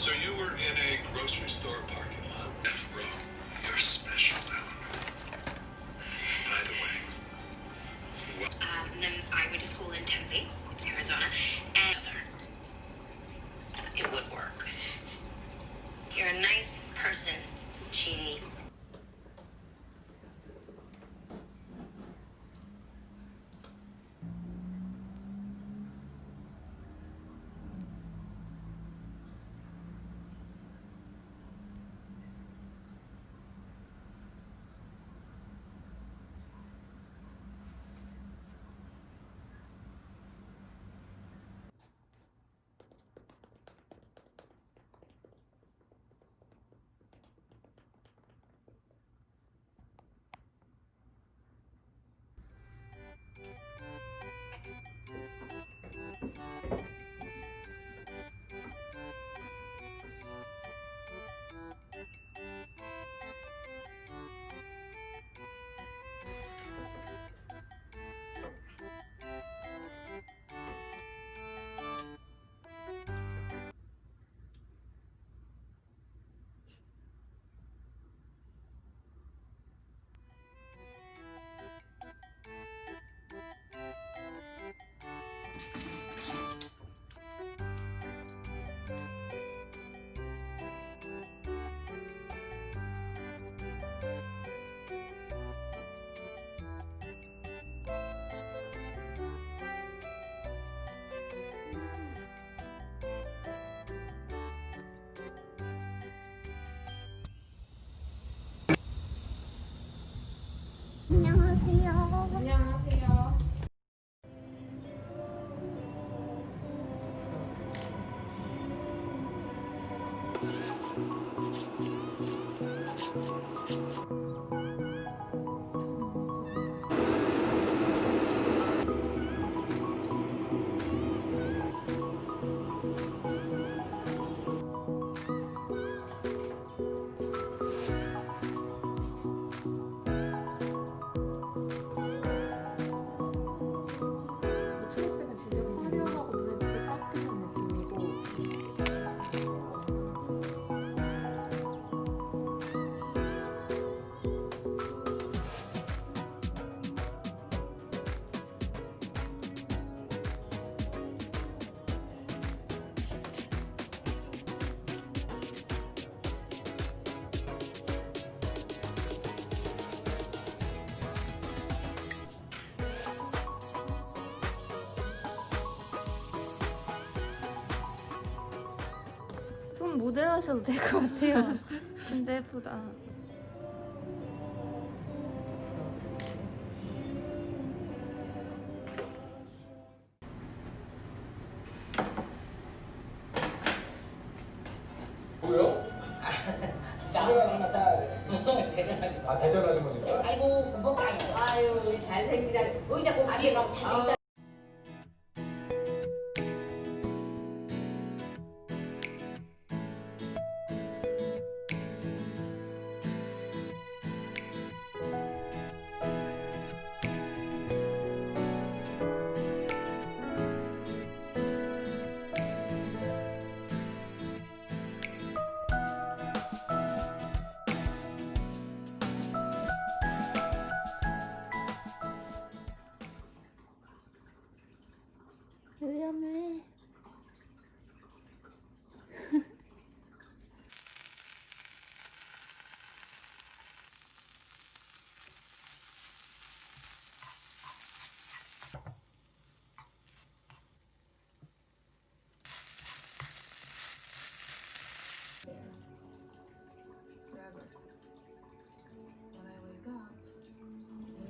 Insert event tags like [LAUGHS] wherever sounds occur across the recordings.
So you were in a grocery store parking lot. That's wrong. You're special, Eleanor. By the way, Um, then I went to school in Tempe, Arizona, and 안녕하세요. 손 모델 하셔도 될 것 같아요. 진짜 예쁘다. 뭐요? [LAUGHS] [LAUGHS] 대전아줌마 딸. 아 대전 아주머니가? 아이고 금방 아유 우리 잘생기다 의자 꼭 뒤에 가면 잘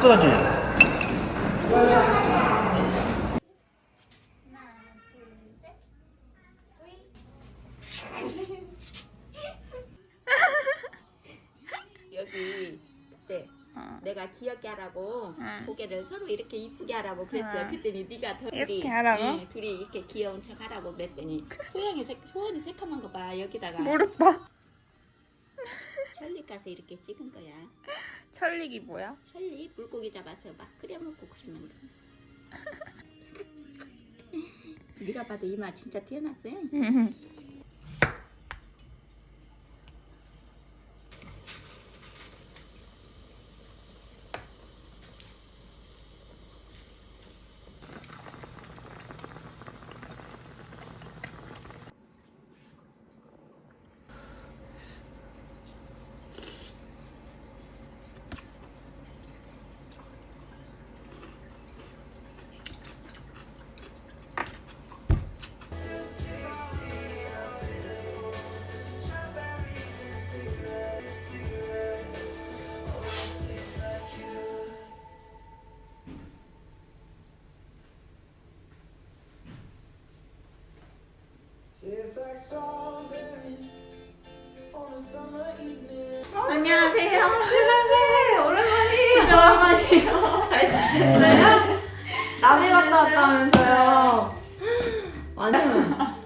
깔끔하지? 여기 그때 어. 내가 귀엽게 하라고 고개를 서로 이렇게 이쁘게 하라고 그랬어요. 응. 그랬더니 네가 더 이렇게 둘이, 하라고? 예, 둘이 이렇게 귀여운 척 하라고 그랬더니 소영이 새, 소원이 새까만 거 봐 여기다가 무릎 봐. 천리 가서 이렇게 찍은 거야. 천릭이 뭐야? 천리 물고기 잡아서 막 끓여 먹고 그러면 돼. [LAUGHS] 네가 봐도 이마 진짜 태어났어요. [LAUGHS]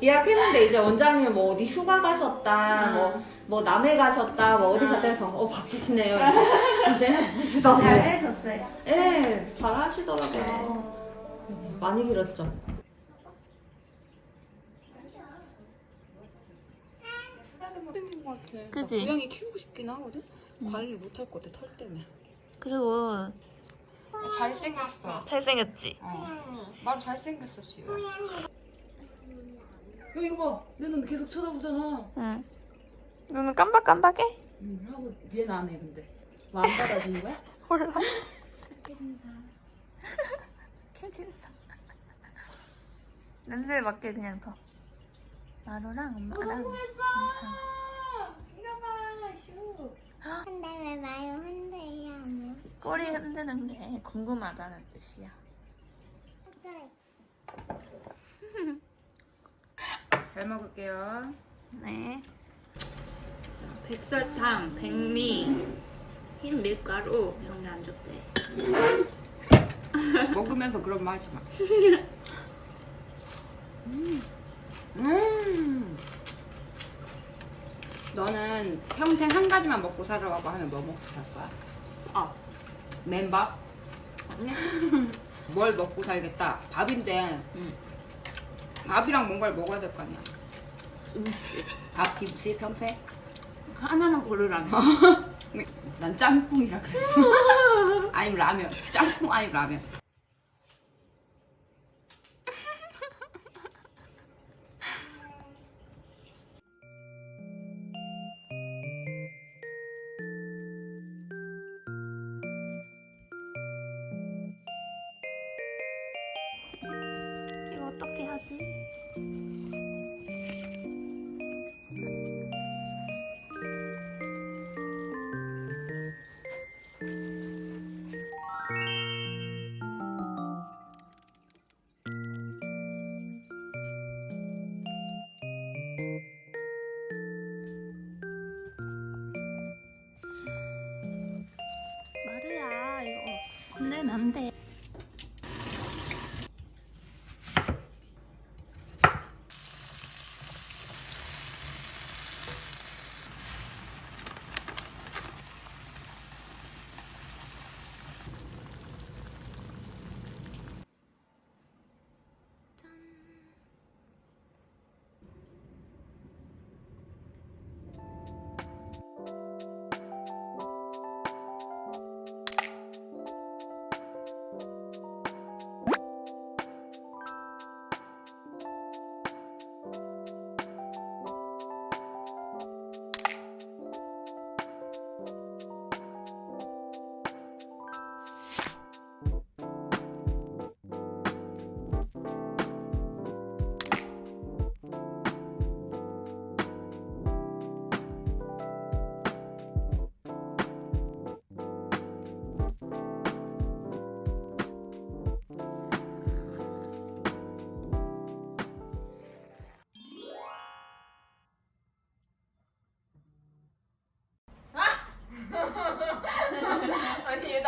예약했는데 이제 원장님 뭐 어디 휴가 가셨다, 뭐, 뭐 남해 가셨다, 뭐 어디 갔다 해서 어 바쁘시네요. 이제 하시더라고요. 잘 해줬어요. 네, 잘 하시더라고요. 많이 길었죠. 생긴 것 같아. 그지? 나 고양이 키우고 싶긴 하거든? 관리를 못 할 것 같아, 털 때문에. 그리고 잘생겼어. 잘생겼지? 어. 말 잘생겼어, 씨. 야, 이거 봐. 내 눈 계속 쳐다보잖아. 응. 눈은 깜박깜박해? 응, 하고 얘는 안 해, 근데. 뭐 안 받아주는 거야? [LAUGHS] 몰라. 캔질사. 냄새 맡게 그냥 더. 마루랑 엄마랑. 근데 왜 마요 흔들려? 뭐? 꼬리 흔드는 게 궁금하다는 뜻이야. 잘 먹을게요. 네. 백설탕, 백미, 흰 밀가루 이런 게 안 좋대. [LAUGHS] 먹으면서 그런 말 하지 마. 음. 음. 너는 평생 한 가지만 먹고 살아라고 하면 뭐 먹고 살 거야? 아, 맨밥? 아니. [LAUGHS] 뭘 먹고 살겠다? 밥인데 밥이랑 뭔가를 먹어야 될 거 아니야? 밥, 김치 평생? 하나만 고르라면 [LAUGHS] 난 짬뽕이라 그랬어. [LAUGHS] 아니면 라면. 짬뽕 아니면 라면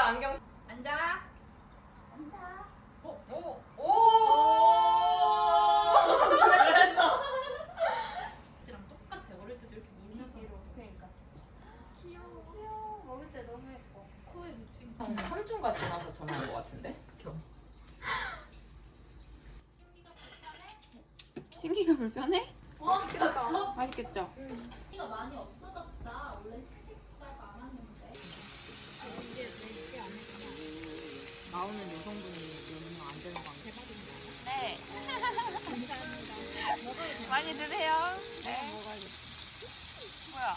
안경. 앉아. 앉아. 오, 오, 오. 오. 그랬어, 그랬어. 그때랑 똑같아. 어릴 때도 이렇게 물면서. 그러니까. 귀여워. 귀여워. 먹을 때 너무 예뻐. 코에 묻힌 거. 한 3주가 지나서 전화한 것 같은데? 신기가 불편해? 맛있겠다. 맛있겠죠? 이거 많이 없어? 나오는 여성분이 여는 거안 되는 거 아니야? 네. [LAUGHS] 많이 드세요. 네. 먹어야겠다. 뭐야?